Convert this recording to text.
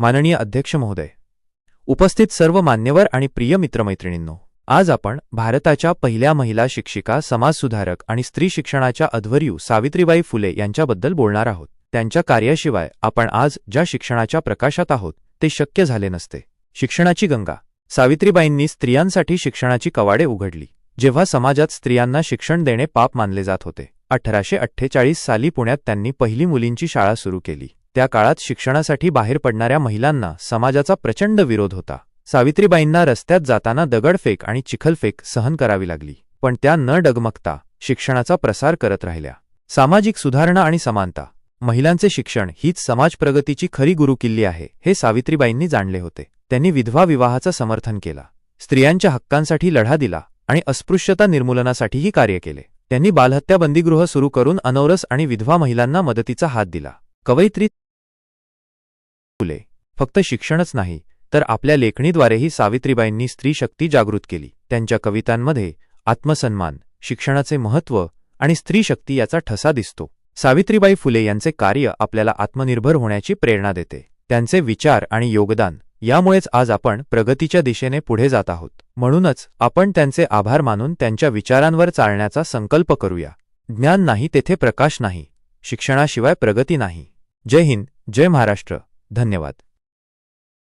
माननीय अध्यक्ष महोदय. उपस्थित सर्व मान्यवर आणि प्रिय मित्रमैत्रिणींनो आज आपण भारताच्या पहिल्या महिला शिक्षिका समाजसुधारक आणि स्त्री शिक्षणाच्या अध्वर्यू सावित्रीबाई फुले यांच्याबद्दल बोलणार आहोत. त्यांच्या कार्याशिवाय आपण आज ज्या शिक्षणाच्या प्रकाशात आहोत ते शक्य झाले नसते. शिक्षणाची गंगा. सावित्रीबाईंनी स्त्रियांसाठी शिक्षणाची कवाडे उघडली जेव्हा समाजात स्त्रियांना शिक्षण देणे पाप मानले जात होते. अठराशे अठ्ठेचाळीस साली पुण्यात त्यांनी पहिली मुलींची शाळा सुरू केली. त्या काळात शिक्षणासाठी बाहेर पडणाऱ्या महिलांना समाजाचा प्रचंड विरोध होता. सावित्रीबाईंना रस्त्यात जाताना दगडफेक आणि चिखलफेक सहन करावी लागली पण त्या न डगमगता शिक्षणाचा प्रसार करत राहिल्या. सामाजिक सुधारणा आणि समानता. महिलांचे शिक्षण हीच समाज प्रगतीची खरी गुरुकिल्ली आहे हे सावित्रीबाईंनी जाणले होते. त्यांनी विधवा विवाहाचं समर्थन केला. स्त्रियांच्या हक्कांसाठी लढा दिला आणि अस्पृश्यता निर्मूलनासाठीही कार्य केले. त्यांनी बालहत्या बंदीगृह सुरू करून अनौरस आणि विधवा महिलांना मदतीचा हात दिला. कवयित्री फुले. फक्त शिक्षणच नाही तर आपल्या लेखणीद्वारेही सावित्रीबाईंनी स्त्री शक्ती जागृत केली. त्यांच्या कवितांमध्ये आत्मसन्मान शिक्षणाचे महत्त्व आणि स्त्री शक्ती याचा ठसा दिसतो. सावित्रीबाई फुले यांचे कार्य आपल्याला आत्मनिर्भर होण्याची प्रेरणा देते. त्यांचे विचार आणि योगदान यामुळेच आज आपण प्रगतीच्या दिशेने पुढे जात आहोत. म्हणूनच आपण त्यांचे आभार मानून त्यांच्या विचारांवर चालण्याचा संकल्प करूया. ज्ञान नाही तेथे प्रकाश नाही. शिक्षणाशिवाय प्रगती नाही. जय हिंद जय महाराष्ट्र. धन्यवाद.